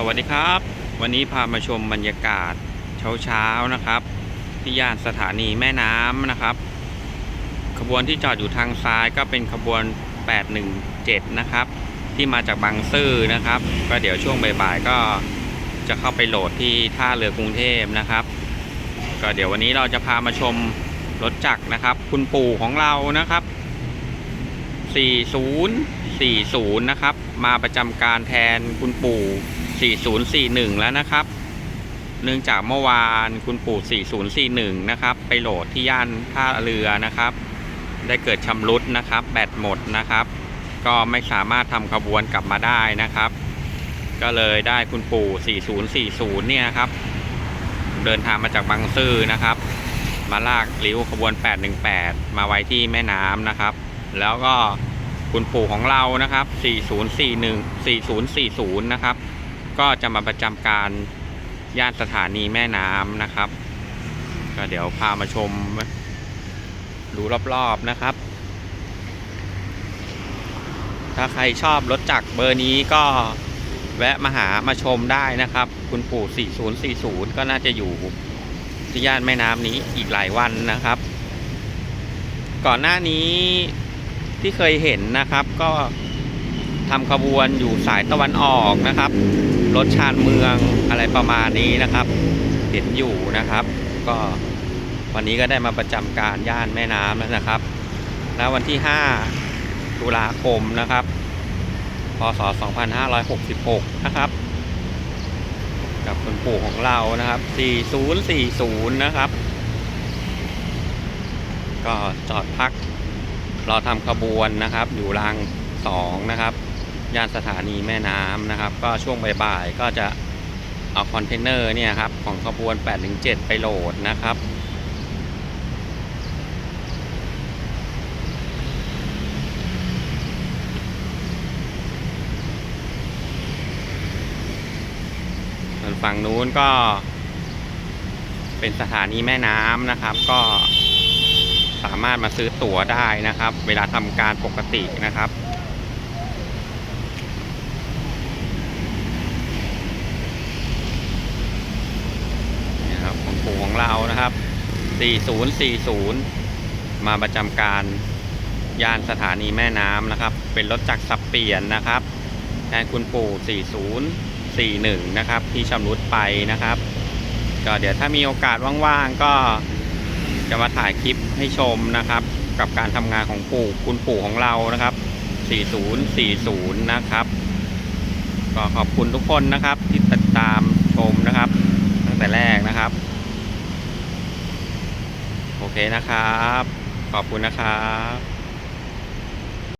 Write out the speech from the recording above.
สวัสดีครับ วันนี้พามาชมบรรยากาศเช้าๆนะครับ ที่ย่านสถานีแม่น้ำนะครับ ขบวนที่จอดอยู่ทางซ้ายก็เป็นขบวน 817 นะครับ ที่มาจากบางซื่อนะครับ ก็เดี๋ยวช่วงบ่ายๆก็จะเข้าไปโหลดที่ท่าเรือกรุงเทพนะครับ ก็เดี๋ยววันนี้เราจะพามาชมรถจักรนะครับ คุณปู่ของเรานะครับ 4040 นะครับ มาประจำการแทนคุณปู่ 4041 แล้วนะครับ เนื่องจากเมื่อวานคุณปู่ 4041 นะครับ ไปโหลดที่ย่านท่าเรือนะครับ ได้เกิดชำรุดนะครับ แบตหมดนะครับ ก็ไม่สามารถทำขบวนกลับมาได้นะครับ ก็เลยได้คุณปู่ 4040 เนี่ยครับ เดินทางมาจากบางซื่อนะครับ มาลากริ้วขบวน 818 มาไว้ที่แม่น้ำนะครับ แล้วก็คุณปู่ของเรานะครับ 4041 4040 นะครับ ก็จะมาประจำการย่านสถานีแม่น้ำนะครับ ก็เดี๋ยวพามาชมดูรอบๆนะครับ ถ้าใครชอบรถจักรเบอร์นี้ก็แวะมาหามาชมได้นะครับ คุณปู่ 4040 ก็น่าจะอยู่ที่ย่านแม่น้ำนี้อีกหลายวันนะครับ ก่อนหน้านี้ที่เคยเห็นนะครับก็ ทำขบวนอยู่สายตะวันออกนะครับ รถชานเมืองอะไรประมาณนี้นะครับ เห็นอยู่นะครับ ก็วันนี้ก็ได้มาประจำการย่านแม่น้ำแล้วนะครับ แล้ววันที่ 5 ตุลาคมนะครับ พศ 2566 นะครับ กับคุณปู่ของเรานะครับ 4040 นะครับ ก็จอดพักรอทำขบวนนะครับ อยู่รางสองนะครับ ย่านสถานีแม่น้ำนะครับ ก็ช่วงบ่ายๆก็จะเอาคอนเทนเนอร์เนี่ยครับของขบวน8-7 ไปโหลดนะครับส่วนฝั่งนู้นก็ เป็นสถานีแม่น้ำนะครับ ก็สามารถมาซื้อตั๋วได้นะครับ เวลาทำการปกตินะครับ นี่ครับของปู่ของเรา นะครับ 4040 มาประจำการย่านสถานีแม่น้ำนะครับ เป็นรถจักรสับเปลี่ยนนะครับ แทนคุณปู่ 4041 นะครับ ที่ชำรุดไปนะครับ ก็เดี๋ยวถ้ามีโอกาสว่างๆ ก็จะมาถ่ายคลิปให้ชมนะครับ กับการทำงานของปู่คุณปู่ของเรานะครับ 4040 นะครับก็ขอบคุณทุกคนนะครับที่ติดตามชมนะครับ ตั้งแต่แรกนะครับ เคนะครับ ขอบคุณนะครับ